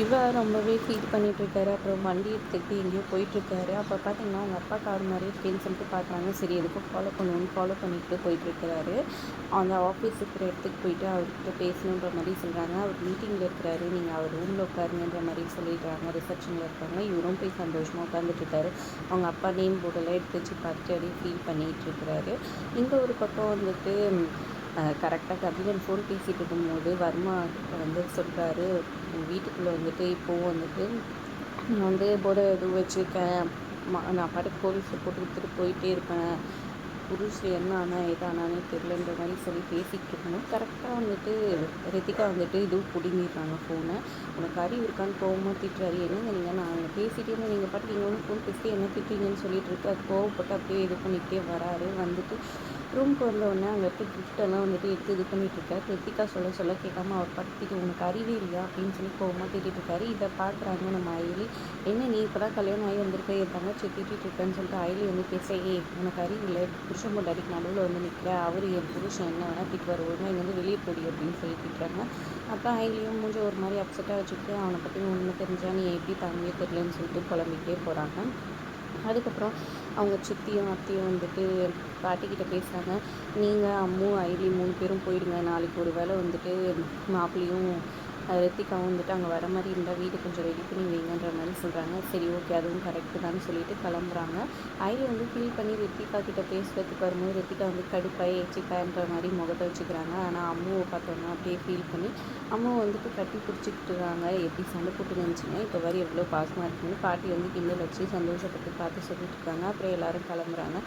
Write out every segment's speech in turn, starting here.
சிவா ரொம்பவே ஃபீல் பண்ணிகிட்ருக்காரு அப்புறம் வண்டி எடுத்துக்கிட்டு எங்கேயோ போயிட்டுருக்காரு. அப்போ பார்த்தீங்கன்னா அவங்க அப்பா கார் மாதிரி இருக்கேன்னு சொல்லிட்டு பார்க்குறாங்க சரி எதுக்கும் ஃபாலோ பண்ணுவோன்னு ஃபாலோ பண்ணிட்டு போயிட்டுருக்கிறாரு. அந்த ஆஃபீஸ் இருக்கிற இடத்துக்கு போயிட்டு அவர்கிட்ட பேசணுன்ற மாதிரி சொல்கிறாங்க அவர் மீட்டிங்கில் இருக்கிறாரு. நீங்கள் அவர் ரூமில் உட்காருங்கன்ற மாதிரி சொல்லிடுறாங்க. ரிசப்ஷனில் இருக்காங்க. இவரும் போய் சந்தோஷமாக உட்காந்துட்ருக்காரு அவங்க அப்பா நேம் போர்டெல்லாம் எடுத்து வச்சு பார்த்துட்டு அப்படியே ஃபீல் பண்ணிகிட்டு இருக்கிறாரு இந்த ஒரு பக்கம் வந்துட்டு கரெக்டாக கபிலன் ஃபோன் பேசிகிட்டு இருக்கும்போது வர்மா வந்து சொல்கிறாரு வீட்டுக்குள்ளே வந்துட்டு இப்போது வந்துட்டு நான் வந்து போதை இது வச்சுருக்கேன். நான் பாட்டுக்கு போலீஸில் போட்டு கொடுத்துட்டு போயிட்டே இருப்பேன். புருஷ் என்ன ஆனால் எதானானே தெரிலன்ற மாதிரி சொல்லி பேசிகிட்டு இருக்கணும் கரெக்டாக வந்துட்டு ரித்திகா வந்துட்டு இதுவும் பிடிங்கிடுறாங்க ஃபோனை உனக்கு அறிவு இருக்கான்னு கோவமாக திட்டுறாரு. என்னங்க நீங்கள் நான் பேசிகிட்டே இருந்தேன். நீங்கள் பாட்டுக்கு நீங்கள் வந்து ஃபோன் பேசிட்டு என்ன திட்டுறீங்கன்னு சொல்லிட்டு இருக்கு. அது கோவப்பட்டு அப்படியே இது பண்ணிகிட்டே வராரு. வந்துட்டு ரூம்க்கு வந்தோடனே அங்கே இருக்க கிஃப்டெல்லாம் வந்துட்டு எடுத்து இது பண்ணிகிட்ருக்காரு ரித்திகா சொல்ல சொல்ல கேட்காம அவர் படுத்திட்டு உனக்கு அறிவே இல்லையா அப்படின்னு சொல்லி கோவமாக திட்டிருக்காரு இதை பார்க்குறாங்க நம்ம அயலி. என்ன நீ இப்போ தான் கல்யாணம் ஆகி வந்திருக்க? என் தங்கச்சி திட்டிகிட்டு இருக்கேன்னு சொல்லிட்டு அயலி வந்து பேச ஏ உனக்கு அறிவு இல்லை. புருஷன் பொண்டாட்டிக்கு நடுவில் வந்து நிற்கிற அவர் என் புருஷன் என்ன வேணால் திட்டுவார். ஒழுங்காக இங்கே வந்து வெளியே போடி அப்படின்னு சொல்லி திட்டுறாங்க. அப்போ அயலியும் மூஞ்சி ஒரு மாதிரி அப்செட்டாக வச்சுட்டு அவனை பற்றி ஒன்று தெரிஞ்சா நீ எப்படி தாங்கவே தெரியலன்னு சொல்லிட்டு புலம்பிக்கிட்டே போகிறாங்க அதுக்கப்புறம் அவங்க சித்தியும் அத்தையும் வந்துட்டு பாட்டிக்கிட்ட பேசுகிறாங்க நீங்கள் அம்மு ஐலி மூணு பேரும் போயிடுங்க. நாளைக்கு ஒரு வேளை வந்துட்டு மாப்பிள்ளையும் ரித்திகாவும் வந்துட்டு அங்கே வர மாதிரி இருந்தால் வீடு கொஞ்சம் ரெடி பண்ணி வைங்கன்ற மாதிரி சொல்கிறாங்க சரி ஓகே அதுவும் கரெக்டு தான் சொல்லிட்டு கிளம்புறாங்க. ஐலி வந்து ஃபீல் பண்ணி ரித்திகா கிட்ட பேசுகிறதுக்கு வரும்போது ரித்திகா வந்து கடுப்பாய் எச்சிக்காயன்ற மாதிரி முகத்தை வச்சுக்கிறாங்க. ஆனால் அம்முவை பார்த்தோன்னா அப்படியே ஃபீல் பண்ணி அம்மாவை வந்துட்டு கட்டி பிடிச்சிக்கிட்டுறாங்க எப்படி சண்டை போட்டு நினச்சிங்க? இப்போ வரை எவ்வளோ பாசமாக இருக்குன்னு பாட்டி வந்து கிண்டல் வச்சு சந்தோஷப்பட்டு பார்த்து சொல்லிட்டு இருக்காங்க. அப்புறம் எல்லோரும் கிளம்புறாங்க.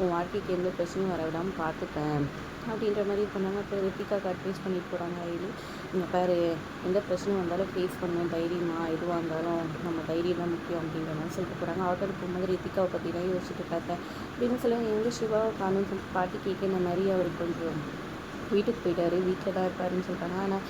உன் வாழ்க்கைக்கு எந்த பிரச்சனையும் வர விடாமல் பார்த்துப்பேன். அப்படின்ற மாதிரி பண்ணாங்க அப்புறம் ரித்திகாக்கு அட்வைஸ் பண்ணிட்டு போகிறாங்க ஐடி இங்கே பாரு எந்த பிரச்சனை வந்தாலும் ஃபேஸ் பண்ணும் தைரியமாக எதுவாக இருந்தாலும் நம்ம தைரியம் தான் முக்கியம் அப்படின்ற மாதிரி சொல்லிட்டு போகிறாங்க ஆட்டோவில் போகும்போது ரித்திகாவை பற்றி தான் யோசிச்சுட்டு பார்த்தேன். அப்படின்னு சொல்லுவாங்க எங்கே சிவாவை காணும் சொல்லிட்டு பாட்டி கேட்க இந்த மாதிரி அவர் கொஞ்சம் வீட்டுக்கு போயிட்டாரு வீட்டில் தான் இருப்பாருன்னு சொல்லிட்டாங்க. ஆனால்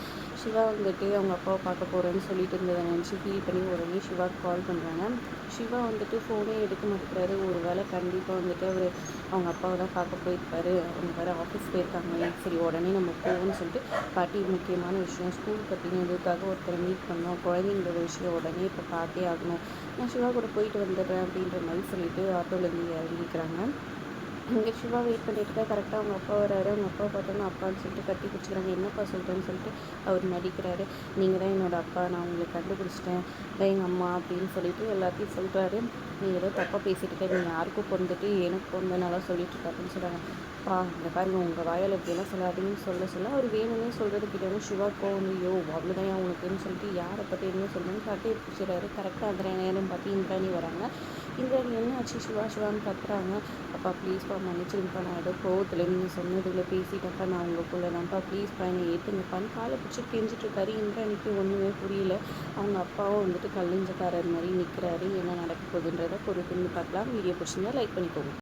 சிவா வந்துட்டு அவங்க அப்பாவை பார்க்க போகிறேன்னு சொல்லிட்டு இருந்ததை நினச்சி ஃபீல் பண்ணி உடனே சிவாக்கு கால் பண்ணுறாங்க சிவா வந்துட்டு ஃபோனே எடுக்க மாட்டேங்கிறாரு. ஒரு வேளை கண்டிப்பாக வந்துட்டு அவர் அவங்க அப்பாவை தான் பார்க்க போயிருப்பாரு. அவங்க வேறு ஆஃபீஸ் போயிருக்காங்க சரி உடனே நம்ம போவோம்னு சொல்லிட்டு பாட்டி முக்கியமான விஷயம் ஸ்கூல் கட்டினதுக்காக ஒருத்தரை மீட் பண்ணோம். குழந்தைங்களோட விஷயம் உடனே இப்போ பார்த்தே ஆகணும். நான் சிவா கூட போயிட்டு வந்துடுறேன் அப்படின்ற மாதிரி சொல்லிட்டு ஆட்டோலேருந்து இறங்கிக்கிறாங்க இங்கே சிவா வெயிட் பண்ணிட்டு இருக்கா கரெக்டாக அவங்க அப்பா வராரு அவங்க அப்பா பார்த்தோன்னா அப்பான்னு சொல்லிட்டு கட்டி பிடிச்சிக்கிறாங்க. என்னப்பா சொல்கிறேன்னு சொல்லிட்டு அவர் நடிக்கிறாரு. நீங்கள் தான் என்னோடய அப்பா நான் உங்களை கண்டுபிடிச்சிட்டேன். தான் எங்கள் அம்மா அப்படின்னு சொல்லிட்டு எல்லாத்தையும் சொல்கிறாரு நீங்கள் ஏதோ தப்பாக பேசிட்டு இருக்க. நீங்கள் யாருக்கும் பிறந்துட்டு எனக்கு பிறந்தனாலாம் சொல்லிட்டு இருக்காருன்னு சொல்கிறாங்க பா இந்த பாருங்க உங்கள் வாயால் எப்படியெல்லாம் சொல்லாதீங்கன்னு சொல்ல சொல்ல அவர் வேணும்னே சொல்கிறது கிட்டே சிவா கோவம் ஐயோ அவ்வளோதான் உனக்குன்னு சொல்லிட்டு யாரை பற்றி என்ன சொல்லணும்னு கட்டி பிடிச்சிடாரு கரெக்டாக அந்த நேரம் பார்த்து இந்திராணி வராங்க. இந்திராணி என்ன ஆச்சு? சிவா சிவான்னு கத்துறாங்க. அப்பா ப்ளீஸ்ப்பா மன்னிச்சிருப்பா நான் ஏதோ கோவத்தில் நீங்கள் சொன்னதுல பேசிட்டப்பா நான் உங்களுக்குள்ள தான்ப்பா ப்ளீஸ்ப்பா என்னை ஏற்றுங்கப்பான்னு காலை பிடிச்சி கெஞ்சிட்டு இருக்காரு இந்திராணிக்கு ஒன்றுமே புரியல. அவங்க அப்பாவும் வந்துட்டு கல்லிஞ்சக்காரர் மாதிரி நிற்கிறாரு என்ன நடக்க போகுதுன்றதை பொறுத்துன்னு பார்க்கலாம். வீடியோ பிடிச்சிருந்தா லைக் பண்ணிக்கோங்க.